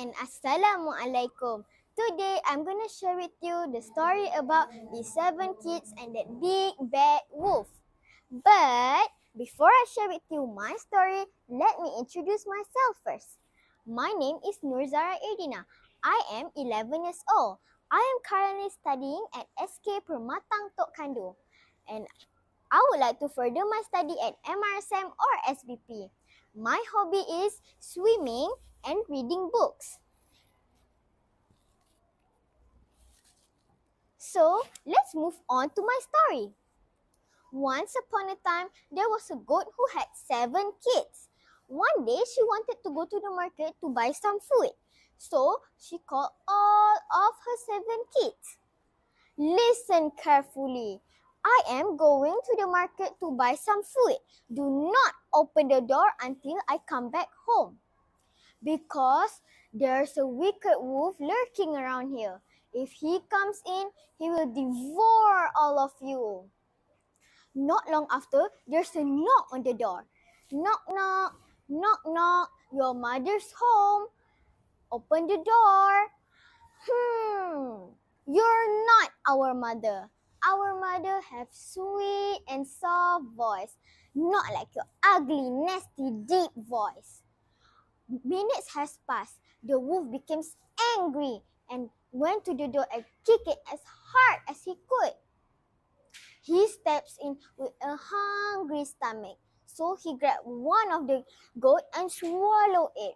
and Assalamualaikum. Today I'm gonna share with you the story about the seven kids and that big bad wolf. But before I share with you my story, let me introduce myself first. My name is Nurzara Edina. I am 11 years old. I am currently studying at SK Permatang Tok Kandu. And I would like to further my study at MRSM or SBP. My hobby is swimming and reading books. So, let's move on to my story. Once upon a time, there was a goat who had seven kids. One day, she wanted to go to the market to buy some food. So, she called all of her seven kids. Listen carefully. I am going to the market to buy some food. Do not open the door until I come back home. Because there's a wicked wolf lurking around here. If he comes in, he will devour all of you. Not long after, there's a knock on the door. Knock, knock, knock, knock. Your mother's home. Open the door. Hmm, you're not our mother. Our mother have sweet and soft voice, not like your ugly, nasty, deep voice. Minutes has passed. The wolf became angry and went to the door and kicked it as hard as he could. He steps in with a hungry stomach, so he grabbed one of the goat and swallowed it.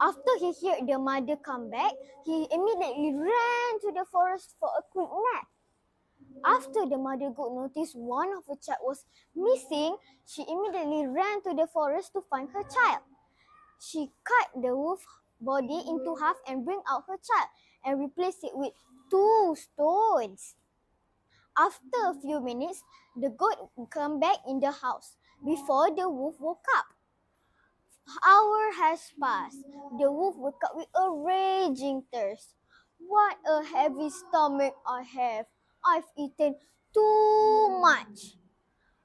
After he heard the mother come back, he immediately ran to the forest for a quick nap. After the mother goat noticed one of her child was missing, she immediately ran to the forest to find her child. She cut the wolf body into half and bring out her child and replace it with two stones. After a few minutes, the goat come back in the house before the wolf woke up. Hour has passed. The wolf woke up with a raging thirst. What a heavy stomach I have. I've eaten too much.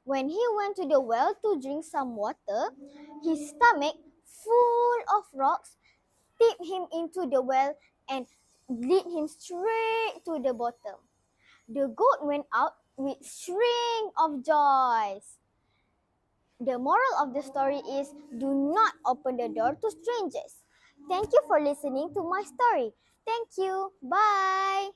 When he went to the well to drink some water, his stomach, full of rocks, tipped him into the well and lead him straight to the bottom. The goat went out with shriek of joys. The moral of the story is do not open the door to strangers. Thank you for listening to my story. Thank you. Bye.